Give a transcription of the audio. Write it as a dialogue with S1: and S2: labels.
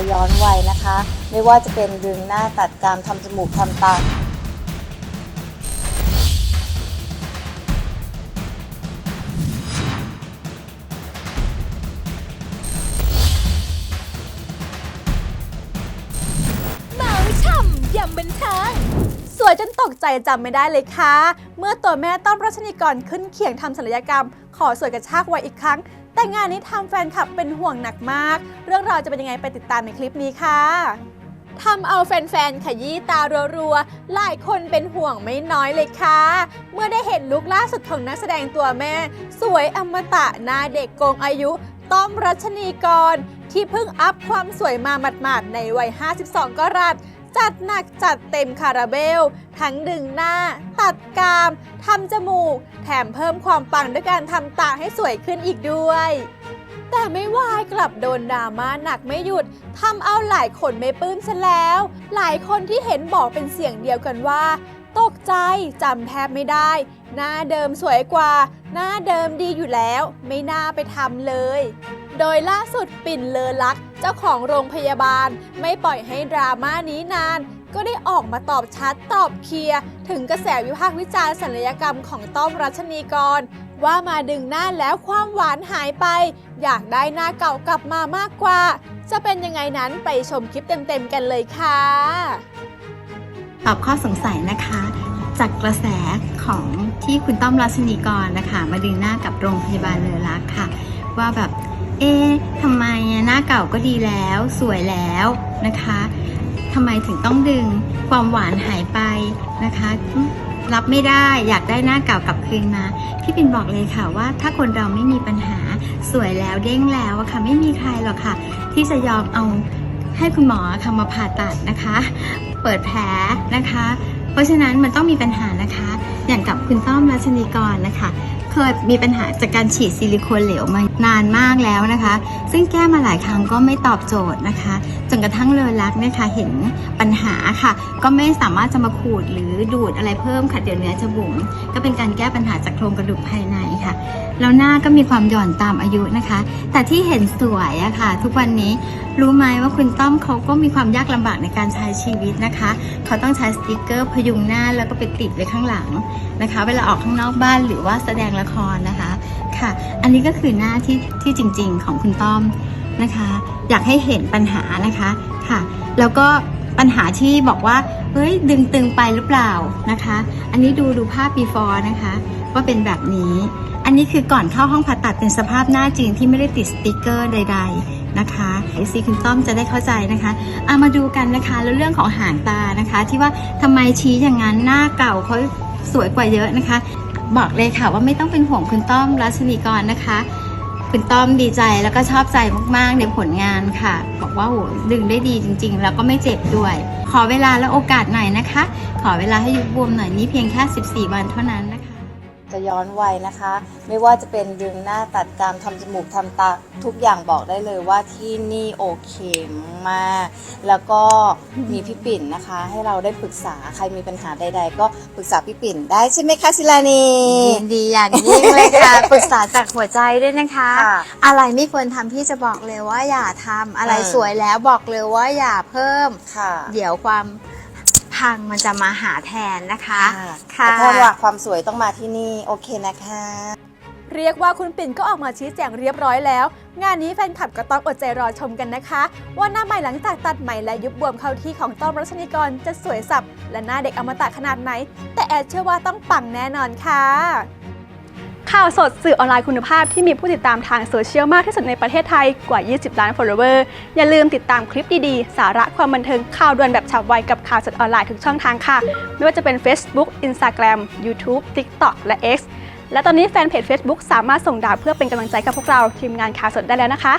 S1: ะย้อนวัยนะคะ ไม่ว่าจะเป็นดึงหน้าตัดกรามทำจมูกทำตา
S2: เมาช่ำยำบันเทิงสวยจนตกใจจำไม่ได้เลยค่ะ เมื่อตัวแม่ต้อมรัชนีกรขึ้นเขียงทำศัลยกรรม ขอสวยกระชากวัยอีกครั้ง แต่งานนี้ทำแฟนคลับเป็นห่วงหนักมาก เรื่องราวจะเป็นยังไงไปติดตามในคลิปนี้ค่ะทำเอาแฟนๆ ขยี้ตารัวๆ หลายคนเป็นห่วงไม่น้อยเลยค่ะ เมื่อได้เห็นลุคล่าสุดของนักแสดงตัวแม่ สวยอมตะหน้าเด็กโกงอายุต้อมรัชนีกร ที่เพิ่งอัพความสวยมาหมาดๆ ในวัย 52กรัต จัดหนักจัดเต็มคาราเบล ทั้งดึงหน้า ตัดกรามทำจมูก แถมเพิ่มความปังด้วยการทำตาให้สวยขึ้นอีกด้วย แต่ไม่วายกลับโดนดราม่าหนักไม่หยุดทำเอาหลายคนไม่ปลื้มซะแล้ว หลายคนที่เห็นบอกเป็นเสียงเดียวกันว่า ตกใจจำแทบไม่ได้ หน้าเดิมสวยกว่า หน้าเดิมดีอยู่แล้ว ไม่น่าไปทำเลย โดยล่าสุดปิ่นเลอลักษ์เจ้าของโรงพยาบาล ไม่ปล่อยให้ดราม่านี้นาน ก็ได้ออกมาตอบชัดตอบเคลียร์ ถึงกระแสวิพากษ์วิจารณ์ศัลยกรรมของต้อมรัชนีกร ว่ามาดึงหน้าแล้วความหวานหายไป อยากได้หน้าเก่ากลับมามากกว่า จะเป็นยังไงนั้นไปชมคลิปเต็มๆกันเลยค่ะ
S3: ตอบข้อสงสัยนะคะจากกระแสของที่คุณต้อมรัชนีกรนะคะ มาดึงหน้ากับโรงพยาบาลเลอรักค่ะ ว่าแบบ เอ๊ะทำไมหน้าเก่าก็ดีแล้วสวยแล้วนะคะทำไมถึงต้องดึงความหวานหายไปนะคะ รับไม่ได้อยากได้หน้าเก่ากลับคืนมาพี่ปิ่นบอกเลยค่ะว่า ถ้าคนเราไม่มีปัญหาสวยแล้วเด้งแล้วอะค่ะ ไม่มีใครหรอกค่ะ ที่จะยอมเอาให้คุณหมอค่ะมาผ่าตัดนะคะ เปิดแผลนะคะ เพราะฉะนั้นมันต้องมีปัญหานะคะ อย่างกับคุณต้อมรัชนีกรนะคะ เคยมีปัญหาจากการฉีดซิลิโคนเหลวมานานมากแล้วนะคะ ซึ่งแก้มาหลายครั้งก็ไม่ตอบโจทย์นะคะจนกระทั่งเลอรักเนี่ยค่ะเห็นปัญหาค่ะ ก็ไม่สามารถจะมาขูดหรือดูดอะไรเพิ่มค่ะเดี๋ยวเนื้อจะบุ๋มก็เป็นการแก้ปัญหาจากโครงกระดูกภายในค่ะ แล้วหน้าก็มีความหย่อนตามอายุนะคะ แต่ที่เห็นสวยอะค่ะ ทุกวันนี้รู้ไหมว่าคุณต้อมเขาก็มีความยากลำบากในการใช้ชีวิตนะคะ เขาต้องใช้สติกเกอร์พยุงหน้าแล้วก็ไปติดไว้ข้างหลังนะคะ เวลาออกข้างนอกบ้านหรือว่าแสดงละครนะคะค่ะ อันนี้ก็คือหน้าที่ที่จริง ๆ ของคุณต้อมนะคะ อยากให้เห็นปัญหานะคะค่ะ แล้วก็ ปัญหาที่บอกว่าเฮ้ยดึงตึงไปหรือเปล่านะคะ อันนี้ดูดูภาพ before นะคะว่าเป็นแบบนี้ อันนี้คือก่อนเข้าห้องผ่าตัดเป็นสภาพหน้าจริงที่ไม่ได้ติดสติกเกอร์ใด ๆนะคะไอซีคุณต้อมจะได้เข้าใจนะคะเอามาดูกันนะคะแล้วเรื่องของหางตานะคะ ที่ว่าทำไมชี้อย่างนั้นหน้าเก่าเขาสวยกว่าเยอะนะคะ บอกเลยค่ะว่าไม่ต้องเป็นห่วงคุณต้อมรัชนีกรนะคะ คุณต้อมดีใจแล้วก็ชอบใจมากๆในผลงานค่ะ บอกว่าโหดึงได้ดีจริง ๆ แล้วก็ไม่เจ็บด้วย ขอเวลาและโอกาสหน่อยนะคะ ขอเวลาให้ยุบบวมหน่อยนี้เพียงแค่ 14 วันเท่านั้นนะคะ
S1: จะย้อนวัยนะคะ ไม่ว่าจะเป็นดึงหน้าตัดกรามทำจมูกทำตาทุกอย่างบอกได้เลยว่าที่นี่โอเคมาก แล้วก็มีพี่ปิ่นนะคะ ให้เราได้ปรึกษาใครมีปัญหาใด ๆ ก็ปรึกษาพี่ปิ่นได้ใช่ไหมคะศิลานี
S4: ยินดีอย่างยิ่งเลยค่ะ ปรึกษาจากหัวใจด้วยนะคะ
S1: ค่ะ
S4: อะไรไม่ควรทำพี่จะบอกเลยว่าอย่าทำอะไร
S1: เออ
S4: สวยแล้วบอกเลยว่าอย่าเพิ่ม
S1: ค่ะ
S4: เดี๋ยวความ พังมันจะมาหาแทนนะคะค่ะ
S1: แต่ถ้าว่าความสวยต้องมาที่นี่โอเคนะคะ
S2: เรียกว่าคุณปิ่นก็ออกมาชี้แจงเรียบร้อยแล้ว งานนี้แฟนคลับก็ต้องอดใจรอชมกันนะคะ ว่าหน้าใหม่หลังจากตัดใหม่และยุบบวมเข้าที่ของต้อมรัชนีกรจะสวยสับและหน้าเด็กอมตะขนาดไหน แต่แอดเชื่อว่าต้องปังแน่นอนค่ะ ข่าวสดสื่อออนไลน์คุณภาพที่มีผู้ติดตามทางโซเชียลมากที่สุดในประเทศไทยกว่า 20 ล้าน follower อย่าลืมติดตามคลิปดีๆ สาระความบันเทิงข่าวด่วนแบบฉับไวกับข่าวสดออนไลน์ทุกช่องทางค่ะ ไม่ว่าจะเป็น Facebook Instagram YouTube TikTok และ X และตอนนี้แฟนเพจ Facebook สามารถส่งดาวเพื่อเป็นกำลังใจกับพวกเราทีมงานข่าวสดได้แล้วนะคะ